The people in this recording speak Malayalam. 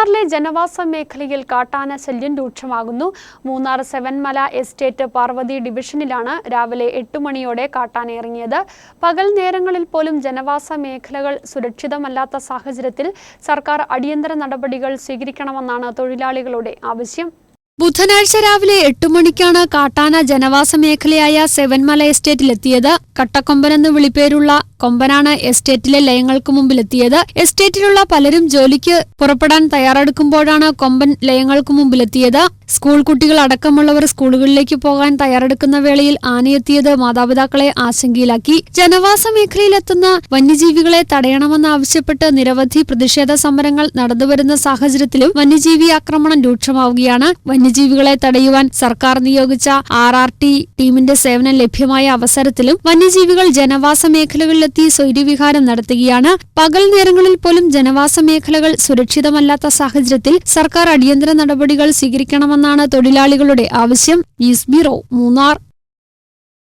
മൂന്നാറിലെ ജനവാസ മേഖലയിൽ കാട്ടാന ശല്യം രൂക്ഷമാകുന്നു. മൂന്നാർ സെവൻമല എസ്റ്റേറ്റ് പാർവതി ഡിവിഷനിലാണ് രാവിലെ എട്ട് മണിയോടെ കാട്ടാന ഇറങ്ങിയത്. പകൽ നേരങ്ങളിൽ പോലും ജനവാസ മേഖലകൾ സുരക്ഷിതമല്ലാത്ത സാഹചര്യത്തിൽ സർക്കാർ അടിയന്തര നടപടികൾ സ്വീകരിക്കണമെന്നാണ് തൊഴിലാളികളുടെ ആവശ്യം. ബുധനാഴ്ച രാവിലെ എട്ടു മണിക്കാണ് കാട്ടാന ജനവാസ മേഖലയായ സെവൻമല എസ്റ്റേറ്റിലെത്തിയത്. കട്ടക്കൊമ്പനെന്ന് വിളിപ്പേരുള്ള കൊമ്പനാണ് എസ്റ്റേറ്റിലെ ലയങ്ങൾക്ക് മുമ്പിലെത്തിയത്. എസ്റ്റേറ്റിലുള്ള പലരും ജോലിക്ക് പുറപ്പെടാൻ തയ്യാറെടുക്കുമ്പോഴാണ് കൊമ്പൻ ലയങ്ങൾക്ക് മുമ്പിലെത്തിയത്. സ്കൂൾ കുട്ടികൾ അടക്കമുള്ളവർ സ്കൂളുകളിലേക്ക് പോകാൻ തയ്യാറെടുക്കുന്ന വേളയിൽ ആനയെത്തിയത് മാതാപിതാക്കളെ ആശങ്കയിലാക്കി. ജനവാസ മേഖലയിലെത്തുന്ന വന്യജീവികളെ തടയണമെന്നാവശ്യപ്പെട്ട് നിരവധി പ്രതിഷേധ സമരങ്ങൾ നടന്നുവരുന്ന സാഹചര്യത്തിലും വന്യജീവി ആക്രമണം രൂക്ഷമാവുകയാണ്. വന്യജീവികളെ തടയുവാൻ സർക്കാർ നിയോഗിച്ച ആർ ടീമിന്റെ സേവനം ലഭ്യമായ അവസരത്തിലും വന്യജീവികൾ ജനവാസ മേഖലകളിലെത്തി സ്വൈര്യവിഹാരം നടത്തുകയാണ്. പകൽ നേരങ്ങളിൽ പോലും ജനവാസ മേഖലകൾ സുരക്ഷിതമല്ലാത്ത സാഹചര്യത്തിൽ സർക്കാർ അടിയന്തര നടപടികൾ സ്വീകരിക്കണമെന്നാണ് തൊഴിലാളികളുടെ ആവശ്യം. News bureau Munnar.